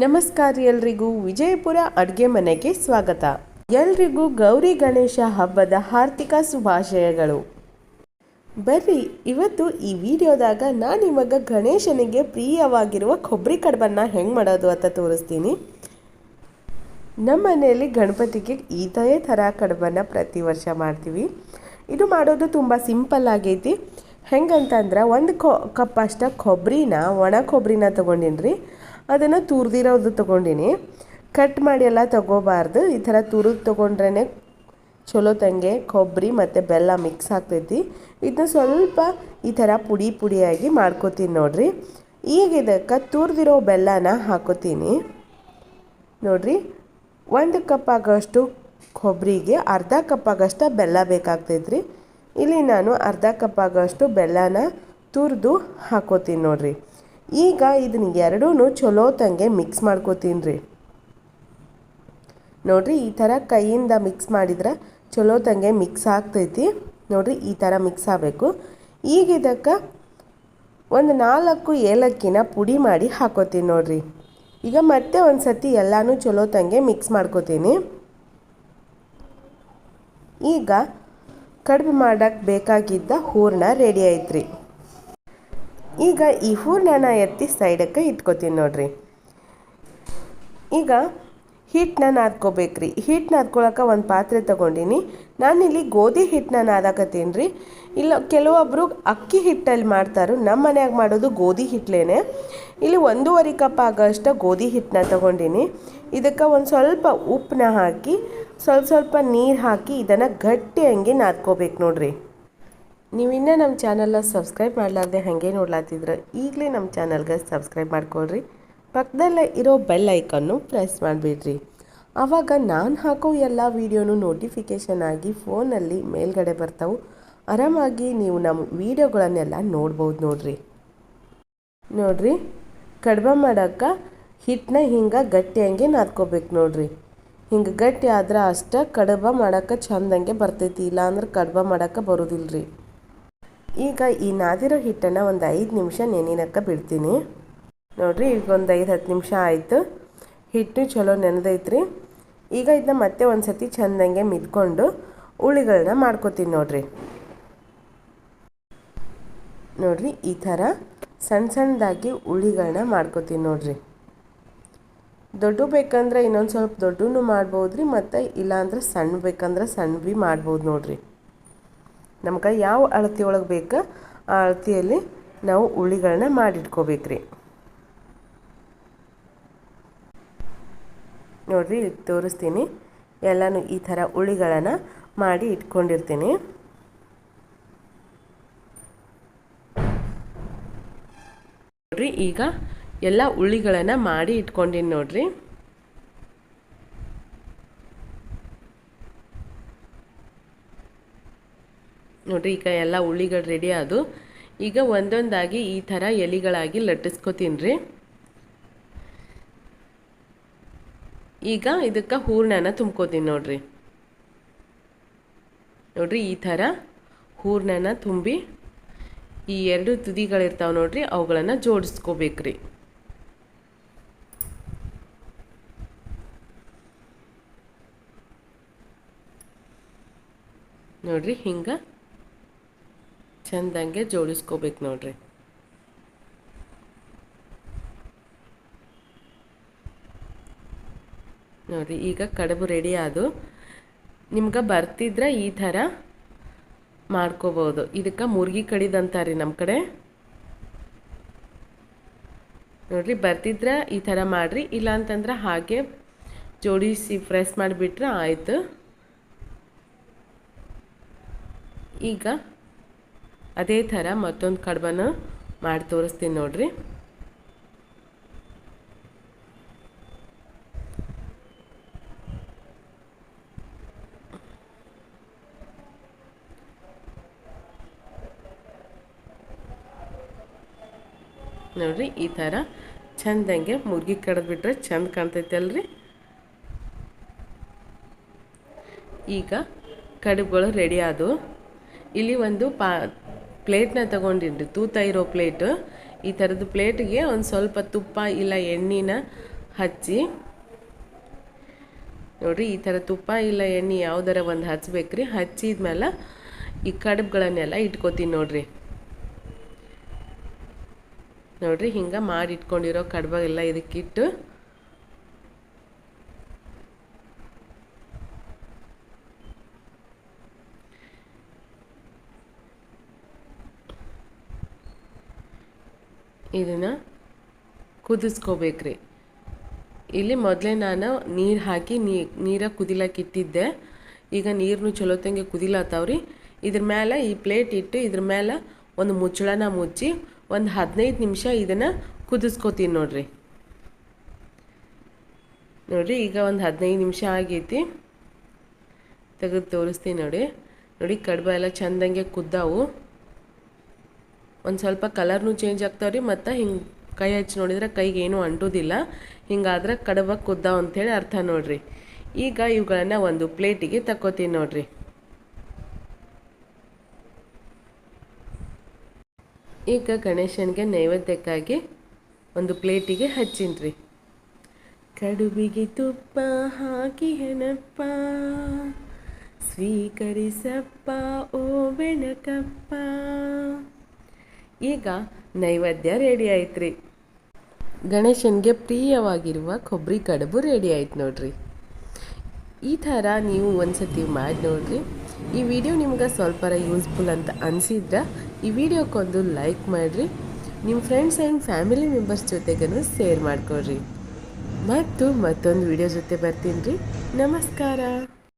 ನಮಸ್ಕಾರ ಎಲ್ರಿಗೂ. ವಿಜಯಪುರ ಅಡುಗೆ ಮನೆಗೆ ಸ್ವಾಗತ. ಎಲ್ರಿಗೂ ಗೌರಿ ಗಣೇಶ ಹಬ್ಬದ ಹಾರ್ದಿಕ ಶುಭಾಶಯಗಳು. ಬರ್ರಿ, ಇವತ್ತು ಈ ವಿಡಿಯೋದಾಗ ನಾನು ನಿಮಗೆ ಗಣೇಶನಿಗೆ ಪ್ರಿಯವಾಗಿರುವ ಕೊಬ್ಬರಿ ಕಡುಬನ್ನು ಹೆಂಗೆ ಮಾಡೋದು ಅಂತ ತೋರಿಸ್ತೀನಿ. ನಮ್ಮ ಮನೆಯಲ್ಲಿ ಗಣಪತಿಗೆ ಇದೇ ಥರ ಕಡುಬನ್ನು ಪ್ರತಿ ವರ್ಷ ಮಾಡ್ತೀವಿ. ಇದು ಮಾಡೋದು ತುಂಬ ಸಿಂಪಲ್ ಆಗೈತಿ. ಹೆಂಗಂತಂದ್ರೆ ಒಂದು ಕೊ, ಕಪ್ ಅಷ್ಟ ಕೊಬ್ಬರಿನ ಒಣ ಕೊಬ್ಬರಿನ ತೊಗೊಂಡಿನಿ ಅದನ್ನು ತುರಿದಿರೋದು ತೊಗೊಂಡಿನಿ. ಕಟ್ ಮಾಡಿ ಎಲ್ಲ ತೊಗೋಬಾರ್ದು. ಈ ಥರ ತುರಿದು ತೊಗೊಂಡ್ರೇ ಚಲೋ ತಂಗೆ ಕೊಬ್ಬರಿ ಮತ್ತು ಬೆಲ್ಲ ಮಿಕ್ಸ್ ಆಗ್ತೈತಿ. ಇದನ್ನ ಸ್ವಲ್ಪ ಈ ಥರ ಪುಡಿ ಪುಡಿಯಾಗಿ ಮಾಡ್ಕೋತೀನಿ ನೋಡ್ರಿ. ಈಗ ಇದಕ್ಕೆ ತುರಿದಿರೋ ಬೆಲ್ಲನ ಹಾಕೋತೀನಿ. ನೋಡ್ರಿ, ಒಂದು ಕಪ್ ಆಗೋಷ್ಟು ಕೊಬ್ಬರಿಗೆ ಅರ್ಧ ಕಪ್ ಆಗೋಷ್ಟು ಬೆಲ್ಲ ಬೇಕಾಗ್ತೈತ್ರಿ. ಇಲ್ಲಿ ನಾನು ಅರ್ಧ ಕಪ್ ಆಗೋಷ್ಟು ಬೆಲ್ಲನ ತುರಿದು ಹಾಕೋತೀನಿ ನೋಡ್ರಿ. ಈಗ ಇದನ್ನ ಎರಡೂ ಚಲೋ ತಂಗೆ ಮಿಕ್ಸ್ ಮಾಡ್ಕೋತೀನಿ ರೀ ನೋಡಿರಿ, ಈ ಥರ ಕೈಯಿಂದ ಮಿಕ್ಸ್ ಮಾಡಿದ್ರೆ ಚಲೋ ತಂಗೆ ಮಿಕ್ಸ್ ಆಗ್ತೈತಿ. ನೋಡಿರಿ, ಈ ಥರ ಮಿಕ್ಸ್ ಆಗಬೇಕು. ಈಗ ಇದಕ್ಕೆ ಒಂದು ನಾಲ್ಕು ಏಲಕ್ಕಿನ ಪುಡಿ ಮಾಡಿ ಹಾಕೋತೀನಿ ನೋಡಿರಿ. ಈಗ ಮತ್ತೆ ಒಂದು ಸತಿ ಎಲ್ಲನೂ ಚಲೋ ತಂಗೆ ಮಿಕ್ಸ್ ಮಾಡ್ಕೋತೀನಿ. ಈಗ ಕಡುಬು ಮಾಡೋಕ್ಕೆ ಬೇಕಾಗಿದ್ದ ಹೂರಣ ರೆಡಿ ಐತ್ರಿ. ಈಗ ಈ ಹೂರಣ ಎತ್ತಿ ಸೈಡಕ್ಕೆ ಇಟ್ಕೋತೀನಿ ನೋಡ್ರಿ. ಈಗ ಹಿಟ್ಟನ್ನ ನಾದ್ಕೋಬೇಕ್ರಿ. ಹಿಟ್ಟು ನಾದ್ಕೊಳಕ್ಕೆ ಒಂದು ಪಾತ್ರೆ ತೊಗೊಂಡಿನಿ. ನಾನಿಲ್ಲಿ ಗೋಧಿ ಹಿಟ್ಟನ್ನ ನಾದಾಕತ್ತೀನಿ ರೀ ಇಲ್ಲ ಕೆಲವೊಬ್ಬರು ಅಕ್ಕಿ ಹಿಟ್ಟಲ್ಲಿ ಮಾಡ್ತಾರೋ. ನಮ್ಮ ಮನ್ಯಾಗ ಮಾಡೋದು ಗೋಧಿ ಹಿಟ್ಲೇನೆ. ಇಲ್ಲಿ ಒಂದೂವರೆ ಕಪ್ ಆಗೋಷ್ಟು ಗೋಧಿ ಹಿಟ್ಟನ್ನ ತೊಗೊಂಡಿನಿ. ಇದಕ್ಕೆ ಒಂದು ಸ್ವಲ್ಪ ಉಪ್ಪನ್ನ ಹಾಕಿ, ಸ್ವಲ್ಪ ಸ್ವಲ್ಪ ನೀರು ಹಾಕಿ ಇದನ್ನು ಗಟ್ಟಿ ಹಂಗೆ ನಾದ್ಕೋಬೇಕು ನೋಡ್ರಿ. ನೀವು ಇನ್ನೂ ನಮ್ಮ ಚಾನಲ್ನ ಸಬ್ಸ್ಕ್ರೈಬ್ ಮಾಡಲಾರ್ದೆ ಹಾಗೆ ನೋಡ್ಲಾತಿದ್ರೆ ಈಗಲೇ ನಮ್ಮ ಚಾನಲ್ಗೆ ಸಬ್ಸ್ಕ್ರೈಬ್ ಮಾಡ್ಕೊಳ್ರಿ. ಪಕ್ಕದಲ್ಲೇ ಇರೋ ಬೆಲ್ ಐಕನ್ನು ಪ್ರೆಸ್ ಮಾಡಿಬಿಡ್ರಿ. ಆವಾಗ ನಾನು ಹಾಕೋ ಎಲ್ಲ ವೀಡಿಯೋನು ನೋಟಿಫಿಕೇಷನ್ ಆಗಿ ಫೋನಲ್ಲಿ ಮೇಲ್ಗಡೆ ಬರ್ತಾವೆ. ಆರಾಮಾಗಿ ನೀವು ನಮ್ಮ ವೀಡಿಯೋಗಳನ್ನೆಲ್ಲ ನೋಡ್ಬೋದು ನೋಡ್ರಿ. ನೋಡ್ರಿ ಕಡ್ಬ ಮಾಡೋಕ್ಕೆ ಹಿಟ್ಟನ್ನ ಹಿಂಗೆ ಗಟ್ಟಿಯಂಗೆ ನಾದ್ಕೋಬೇಕು ನೋಡ್ರಿ. ಹಿಂಗೆ ಗಟ್ಟಿ ಆದ್ರೆ ಅಷ್ಟೇ ಕಡಬ ಮಾಡೋಕ್ಕೆ ಚಂದಂಗೆ ಬರ್ತೈತಿ, ಇಲ್ಲಾಂದ್ರೆ ಕಡ್ಬ ಮಾಡೋಕ್ಕೆ ಬರೋದಿಲ್ಲ ರೀ ಈಗ ಈ ನಾದಿರೋ ಹಿಟ್ಟನ್ನು ಒಂದು ಐದು ನಿಮಿಷ ನೆನಿನಕ್ಕೆ ಬಿಡ್ತೀನಿ. ನೋಡಿರಿ, ಈಗ ಒಂದು ಐದು ಹತ್ತು ನಿಮಿಷ ಆಯಿತು. ಹಿಟ್ಟು ಚಲೋ ನೆನೆದೈತ್ರಿ. ಈಗ ಇದನ್ನ ಮತ್ತೆ ಒಂದು ಸತಿ ಚೆಂದಂಗೆ ಮಿದ್ಕೊಂಡು ಉಳಿಗಳನ್ನ ಮಾಡ್ಕೊತೀನಿ ನೋಡ್ರಿ. ನೋಡ್ರಿ, ಈ ಥರ ಸಣ್ಣ ಸಣ್ಣದಾಗಿ ಉಳಿಗಳನ್ನ ಮಾಡ್ಕೋತೀನಿ ನೋಡ್ರಿ. ದೊಡ್ಡ ಬೇಕಂದ್ರೆ ಇನ್ನೊಂದು ಸ್ವಲ್ಪ ದೊಡ್ಡೂ ಮಾಡ್ಬೋದು ರೀ ಮತ್ತು ಇಲ್ಲಾಂದ್ರೆ ಸಣ್ಣ ಬೇಕಂದ್ರೆ ಸಣ್ಣ ಭೀ ಮಾಡ್ಬೋದು ನೋಡ್ರಿ. ನಮ್ಗೆ ಯಾವ ಅಳತೆ ಒಳಗೆ ಬೇಕು ಆ ಅಳತಿಯಲ್ಲಿ ನಾವು ಉಳ್ಳಿಗಳನ್ನ ಮಾಡಿಟ್ಕೋಬೇಕ್ರಿ. ನೋಡ್ರಿ ತೋರಿಸ್ತೀನಿ. ಎಲ್ಲನೂ ಈ ಥರ ಉಳ್ಳಿಗಳನ್ನು ಮಾಡಿ ಇಟ್ಕೊಂಡಿರ್ತೀನಿ. ನೋಡ್ರಿ, ಈಗ ಎಲ್ಲ ಉಳ್ಳಿಗಳನ್ನು ಮಾಡಿ ಇಟ್ಕೊಂಡಿನಿ ನೋಡ್ರಿ. ನೋಡ್ರಿ ಈಗ ಎಲ್ಲ ಉಳ್ಳಿಗಳು ರೆಡಿ ಆದು ಈಗ ಒಂದೊಂದಾಗಿ ಈ ಥರ ಎಲೆಗಳಾಗಿ ಲಟ್ಟಿಸ್ಕೊತೀನಿ ರೀ. ಈಗ ಇದಕ್ಕೆ ಹೂರ್ಣನ ತುಂಬ್ಕೋತೀನಿ ನೋಡ್ರಿ. ನೋಡ್ರಿ ಈ ಥರ ಹೂರ್ಣನ ತುಂಬಿ ಈ ಎರಡು ತುದಿಗಳಿರ್ತಾವೆ ನೋಡ್ರಿ, ಅವುಗಳನ್ನು ಜೋಡಿಸ್ಕೋಬೇಕ್ರಿ. ನೋಡ್ರಿ ಹಿಂಗೆ ಚೆಂದಂಗೆ ಜೋಡಿಸ್ಕೋಬೇಕು ನೋಡ್ರಿ. ನೋಡ್ರಿ, ಈಗ ಕಡುಬು ರೆಡಿ ಆದು. ನಿಮ್ಗೆ ಬರ್ತಿದ್ರೆ ಈ ಥರ ಮಾಡ್ಕೋಬೋದು. ಇದಕ್ಕೆ ಮುರ್ಗಿ ಕಡಿದಂತಾರೆ ನಮ್ಮ ಕಡೆ. ನೋಡ್ರಿ, ಬರ್ತಿದ್ರೆ ಈ ಥರ ಮಾಡಿರಿ. ಇಲ್ಲ ಅಂತಂದ್ರೆ ಹಾಗೆ ಜೋಡಿಸಿ ಫ್ರೆಸ್ ಮಾಡಿಬಿಟ್ರೆ ಆಯಿತು. ಈಗ ಅದೇ ಥರ ಮತ್ತೊಂದು ಕಡಬನ ಮಾಡಿ ತೋರಿಸ್ತೀನಿ ನೋಡ್ರಿ. ನೋಡ್ರಿ ಈ ಥರ ಚಂದಂಗೆ ಮುರ್ಗಿ ಕಡ್ದ್ಬಿಟ್ರೆ ಚಂದ ಕಾಣ್ತೈತೆ ಅಲ್ರಿ ಈಗ ಕಡುಬುಗಳು ರೆಡಿ ಆದವು. ಇಲ್ಲಿ ಒಂದು ಪಾ ಪ್ಲೇಟ್ನ ತಗೊಂಡಿನ್ರಿ. ತೂತ ಇರೋ ಪ್ಲೇಟು. ಈ ಥರದ್ದು ಪ್ಲೇಟಿಗೆ ಒಂದು ಸ್ವಲ್ಪ ತುಪ್ಪ ಇಲ್ಲ ಎಣ್ಣೆನ ಹಚ್ಚಿ. ನೋಡಿರಿ, ಈ ಥರ ತುಪ್ಪ ಇಲ್ಲ ಎಣ್ಣೆ ಯಾವ್ದಾರ ಒಂದು ಹಚ್ಬೇಕ್ರಿ. ಹಚ್ಚಿದ್ಮೇಲೆ ಈ ಕಡುಬುಗಳನ್ನೆಲ್ಲ ಇಟ್ಕೋತೀನಿ ನೋಡ್ರಿ. ನೋಡ್ರಿ, ಹಿಂಗೆ ಮಾಡಿ ಇಟ್ಕೊಂಡಿರೋ ಕಡುಬ ಎಲ್ಲ ಇದಕ್ಕಿಟ್ಟು ಇದನ್ನು ಕುದಿಸ್ಕೋಬೇಕ್ರಿ. ಇಲ್ಲಿ ಮೊದಲೇ ನಾನು ನೀರು ಹಾಕಿ ನೀರ ಕುದಿಲಕ್ಕೆ ಇಟ್ಟಿದ್ದೆ. ಈಗ ನೀರನ್ನು ಚಲೋತ್ತಂಗೆ ಕುದಿಲತ್ತಾವ್ರಿ. ಇದ್ರ ಮೇಲೆ ಈ ಪ್ಲೇಟ್ ಇಟ್ಟು ಇದ್ರ ಮೇಲೆ ಒಂದು ಮುಚ್ಚಳನ ಮುಚ್ಚಿ ಒಂದು ಹದಿನೈದು ನಿಮಿಷ ಇದನ್ನು ಕುದಿಸ್ಕೋತೀನಿ ನೋಡ್ರಿ. ನೋಡ್ರಿ ಈಗ ಒಂದು ಹದಿನೈದು ನಿಮಿಷ ಆಗೈತಿ. ತೆಗೆದು ತೋರಿಸ್ತೀನಿ ನೋಡಿ. ನೋಡಿ ಕಡುಬ ಎಲ್ಲ ಚೆಂದಂಗೆ ಕುದ್ದಾವು. ಒಂದು ಸ್ವಲ್ಪ ಕಲರ್ನು ಚೇಂಜ್ ಆಗ್ತಾವ್ರಿ, ಮತ್ತು ಹಿಂಗೆ ಕೈ ಹಚ್ಚಿ ನೋಡಿದ್ರೆ ಕೈಗೆ ಏನೂ ಅಂಟೋದಿಲ್ಲ. ಹಿಂಗಾದ್ರೆ ಕಡುಬ ಕುದ್ದಾವ ಅಂಥೇಳಿ ಅರ್ಥ ನೋಡ್ರಿ. ಈಗ ಇವುಗಳನ್ನು ಒಂದು ಪ್ಲೇಟಿಗೆ ತಕ್ಕೋತೀನಿ ನೋಡ್ರಿ. ಈಗ ಗಣೇಶನಿಗೆ ನೈವೇದ್ಯಕ್ಕಾಗಿ ಒಂದು ಪ್ಲೇಟಿಗೆ ಹಚ್ಚಿನ್ರಿ. ಕಡುಬಿಗೆ ತುಪ್ಪ ಹಾಕಿ ಹೆಣಪ್ಪ, ಸ್ವೀಕರಿಸಪ್ಪ ಓ ಬೆಣಕಪ್ಪ. ಈಗ ನೈವೇದ್ಯ ರೆಡಿ ಆಯ್ತ್ರಿ. ಗಣೇಶನಿಗೆ ಪ್ರಿಯವಾಗಿರುವ ಕೊಬ್ಬರಿ ಕಡುಬು ರೆಡಿ ಆಯ್ತು ನೋಡ್ರಿ. ಈ ಥರ ನೀವು ಒಂದ್ಸತಿ ಮಾಡಿ ನೋಡ್ರಿ. ಈ ವಿಡಿಯೋ ನಿಮ್ಗೆ ಸ್ವಲ್ಪರ ಯೂಸ್ಫುಲ್ ಅಂತ ಅನಿಸಿದ್ರೆ ಈ ವಿಡಿಯೋಕ್ಕೊಂದು ಲೈಕ್ ಮಾಡಿರಿ. ನಿಮ್ಮ ಫ್ರೆಂಡ್ಸ್ ಆ್ಯಂಡ್ ಫ್ಯಾಮಿಲಿ ಮೆಂಬರ್ಸ್ ಜೊತೆಗೂ ಶೇರ್ ಮಾಡ್ಕೊಳ್ರಿ. ಮತ್ತು ಮತ್ತೊಂದು ವಿಡಿಯೋ ಜೊತೆ ಬರ್ತೀನಿ ರೀ. ನಮಸ್ಕಾರ.